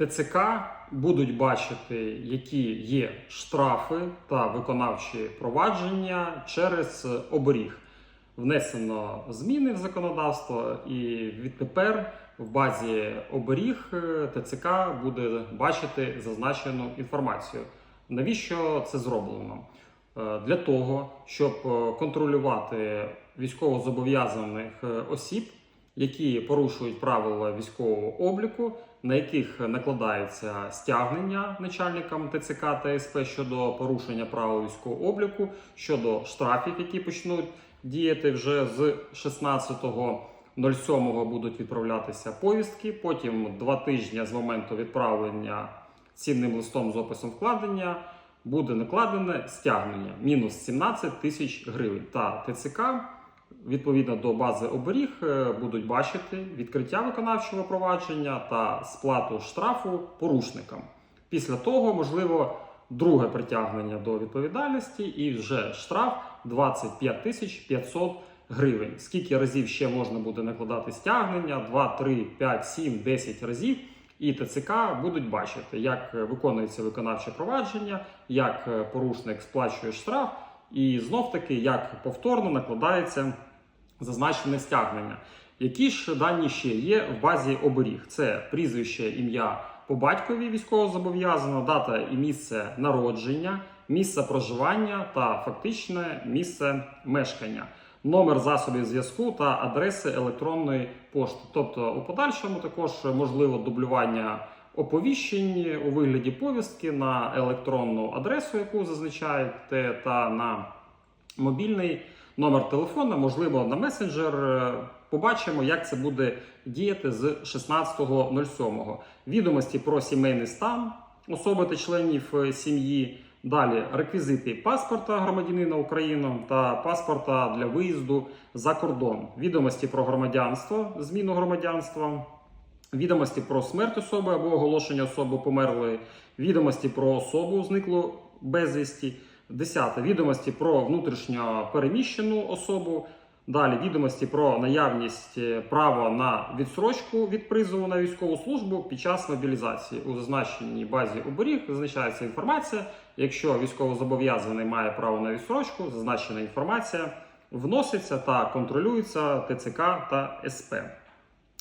ТЦК будуть бачити, які є штрафи та виконавчі провадження через оберіг. Внесено зміни в законодавство, і відтепер в базі оберіг е, ТЦК буде бачити зазначену інформацію. Навіщо це зроблено? Е, Для того, щоб е, контролювати військовозобов'язаних е, осіб, які порушують правила військового обліку, на яких накладається стягнення начальникам ТЦК та СП щодо порушення правил військового обліку, щодо штрафів, які почнуть діяти вже з 16.07 будуть відправлятися повістки. Потім два тижні з моменту відправлення цінним листом з описом вкладення буде накладене стягнення мінус 17 тисяч гривень. Та ТЦК відповідно до бази оберіг е, будуть бачити відкриття виконавчого провадження та сплату штрафу порушникам. Після того можливо друге притягнення до відповідальності і вже штраф 25 тисяч 500 гривень. Скільки разів ще можна буде накладати стягнення? 2, 3, 5, 7, 10 разів. І ТЦК будуть бачити, як виконується виконавче провадження, як е, порушник сплачує штраф, і знов таки як повторно накладається зазначене стягнення. Які ж дані ще є в базі оберіг? Це прізвище, ім'я по батькові військовозобов'язаного, дата і місце народження, місце проживання та фактичне місце мешкання, номер засобів зв'язку та адреси електронної пошти. Тобто, у подальшому також можливо дублювання оповіщень у вигляді повістки на електронну адресу, яку зазначаєте, та на мобільний номер телефона, можливо, на месенджер. Е, Побачимо, як це буде діяти з 16.07. Відомості про сімейний стан особи та членів е, сім'ї. Далі реквізити паспорта громадянина України та паспорта для виїзду за кордон. Відомості про громадянство, зміну громадянства, відомості про смерть особи або оголошення особи померлої, відомості про особу зниклу безвісті. Десяте відомості про внутрішньо переміщену особу. Далі відомості про наявність е, права на відсрочку від призову на військову службу під час мобілізації. У зазначеній базі оберіг зазначається інформація. Якщо військовозобов'язаний має право на відсрочку, зазначена інформація вноситься та контролюється ТЦК та СП.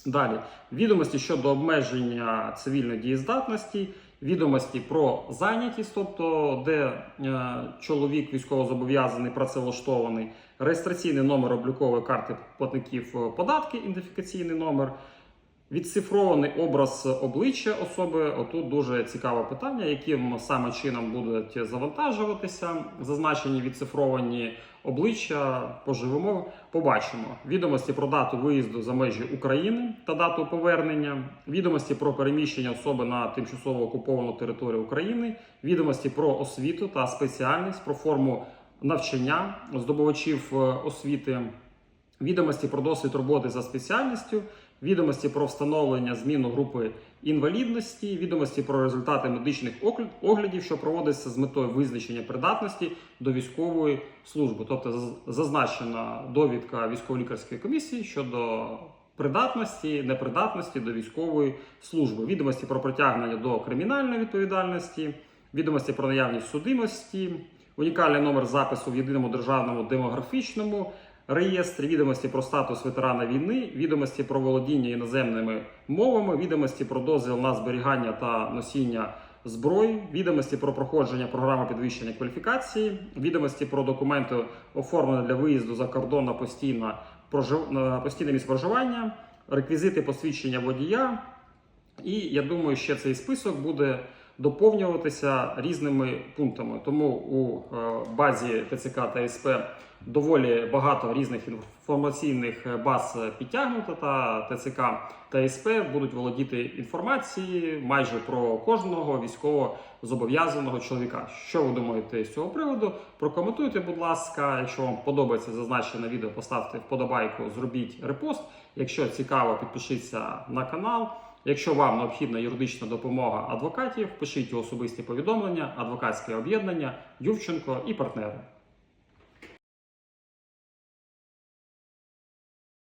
Далі відомості щодо обмеження цивільної дієздатності, відомості про зайнятість, тобто де е, чоловік військовозобов'язаний працевлаштований, реєстраційний номер облікової карти платників е, податки, ідентифікаційний номер. Відцифрований образ обличчя особи. Отут дуже цікаве питання, яким саме чином будуть завантажуватися зазначені відцифровані обличчя. Поживемо, побачимо відомості про дату виїзду за межі України та дату повернення, відомості про переміщення особи на тимчасово окуповану територію України, відомості про освіту та спеціальність, про форму навчання здобувачів е, освіти відомості про досвід роботи за спеціальністю, відомості про встановлення зміну групи інвалідності, відомості про результати медичних оглядів, що проводиться з метою визначення придатності до військової служби, тобто заз- зазначена довідка військово-лікарської комісії щодо. Придатності, непридатності до військової служби, відомості про притягнення до кримінальної відповідальності, відомості про наявність судимості, унікальний номер запису в єдиному державному демографічному реєстрі, відомості про статус ветерана війни, відомості про володіння іноземними мовами, відомості про дозвіл на зберігання та носіння зброї, відомості про проходження програми підвищення кваліфікації, відомості про документи оформлення для виїзду за кордон на постійне, прожив... на постійне місце проживання, реквізити посвідчення водія. І я думаю, ще цей список буде доповнюватися різними пунктами. Тому у е, базі ТЦК та СП доволі багато різних інформаційних баз підтягнуто. Та ТЦК та СП будуть володіти інформацією майже про кожного військово зобов'язаного чоловіка. Що ви думаєте з цього приводу? Прокоментуйте, будь ласка. Якщо вам подобається зазначене відео, поставте вподобайку, зробіть репост. Якщо цікаво, підпишіться на канал. Якщо вам необхідна юридична допомога адвокатів, пишіть у особисті повідомлення, адвокатське об'єднання, Ювченко і партнери.